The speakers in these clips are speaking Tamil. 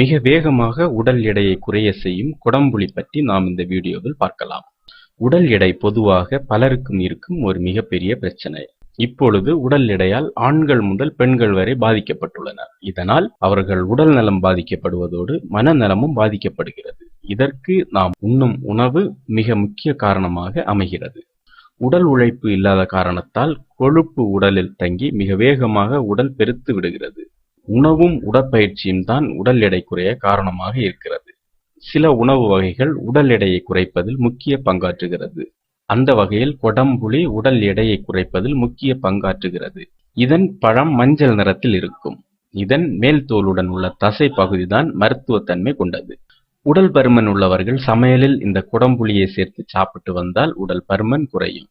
மிக வேகமாக உடல் எடையை குறைய செய்யும் குடம்புளி பற்றி நாம் இந்த வீடியோவில் பார்க்கலாம். உடல் எடை பொதுவாக பலருக்கும் இருக்கும் ஒரு மிகப்பெரிய பிரச்சனை. இப்பொழுது உடல் எடையால் ஆண்கள் முதல் பெண்கள் வரை பாதிக்கப்பட்டுள்ளனர். இதனால் அவர்கள் உடல் நலம் பாதிக்கப்படுவதோடு மனநலமும் பாதிக்கப்படுகிறது. இதற்கு நாம் உண்ணும் உணவு மிக முக்கிய காரணமாக அமைகிறது. உடல் உழைப்பு இல்லாத காரணத்தால் கொழுப்பு உடலில் தங்கி மிக வேகமாக உடல் பெருத்து விடுகிறது. உணவும் உடற்பயிற்சியும் தான் உடல் எடை குறைய காரணமாக இருக்கிறது. சில உணவு வகைகள் உடல் எடையை குறைப்பதில் முக்கிய பங்காற்றுகிறது. அந்த வகையில் கொடம்புளி உடல் எடையை குறைப்பதில் முக்கிய பங்காற்றுகிறது. இதன் பழம் மஞ்சள் நிறத்தில் இருக்கும். இதன் மேல் தோலுடன் உள்ள தசை பகுதிதான் மருத்துவத்தன்மை கொண்டது. உடல் பருமன் உள்ளவர்கள் சமையலில் இந்த குடம்புளியை சேர்த்து சாப்பிட்டு வந்தால் உடல் பருமன் குறையும்.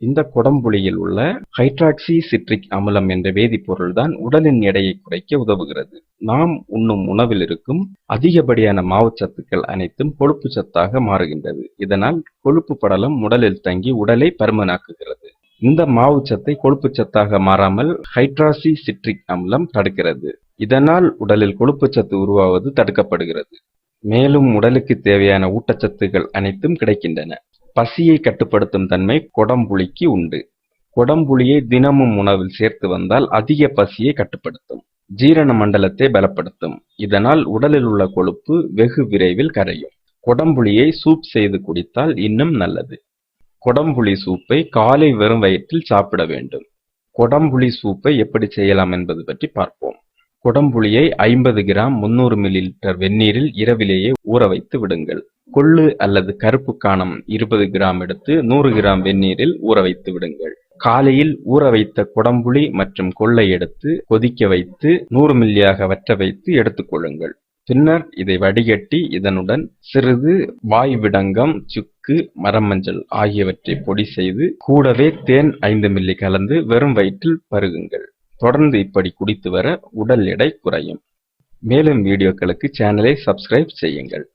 இந்த குடம்புளியில் உள்ள ஹைட்ராக்சி சிட்ரிக் அமிலம் என்ற வேதிப்பொருள் தான் உடலின் எடையை குறைக்க உதவுகிறது. நாம் உண்ணும் உணவில் இருக்கும் அதிகப்படியான மாவுச்சத்துக்கள் அனைத்தும் கொழுப்பு சத்தாக மாறுகின்றது. இதனால் கொழுப்பு படலம் உடலில் தங்கி உடலை பருமனாக்குகிறது. இந்த மாவுச்சத்தை கொழுப்பு சத்தாக மாறாமல் ஹைட்ராசி சிட்ரிக் அமிலம் தடுக்கிறது. இதனால் உடலில் கொழுப்பு சத்து உருவாவது தடுக்கப்படுகிறது. மேலும் உடலுக்கு தேவையான ஊட்டச்சத்துக்கள் அனைத்தும் கிடைக்கின்றன. பசியை கட்டுப்படுத்தும் தன்மை கொடம்புளிக்கு உண்டு. கொடம்புளியை தினமும் உணவில் சேர்த்து வந்தால் அதிக பசியை கட்டுப்படுத்தும். ஜீரண மண்டலத்தை பலப்படுத்தும். இதனால் உடலில் உள்ள கொழுப்பு வெகு விரைவில் கரையும். கொடம்புளியை சூப் செய்து குடித்தால் இன்னும் நல்லது. கொடம்புளி சூப்பை காலை வெறும் வயிற்றில் சாப்பிட வேண்டும். கொடம்புளி சூப்பை எப்படி செய்யலாம் என்பது பற்றி பார்ப்போம். குடம்புளியை ஐம்பது கிராம் முன்னூறு மில்லி லிட்டர் வெந்நீரில் இரவிலேயே ஊற வைத்து விடுங்கள். கொள்ளு அல்லது கருப்பு காணம் இருபது கிராம் எடுத்து நூறு கிராம் வெந்நீரில் ஊற வைத்து விடுங்கள். காலையில் ஊற வைத்த குடம்புளி மற்றும் கொள்ளை எடுத்து கொதிக்க வைத்து நூறு மில்லியாக வற்ற வைத்து எடுத்துக்கொள்ளுங்கள் பின்னர் இதை வடிகட்டி இதனுடன் சிறிது வாய் விடங்கம் சுக்கு மரமஞ்சள் ஆகியவற்றை பொடி செய்து கூடவே தேன் ஐந்து மில்லி கலந்து வெறும் வயிற்றில் பருகுங்கள். தொடர்ந்து இப்படி குடித்து வர உடல் எடை குறையும். மேலும் வீடியோக்களுக்கு சேனலை சப்ஸ்கிரைப் செய்யுங்கள்.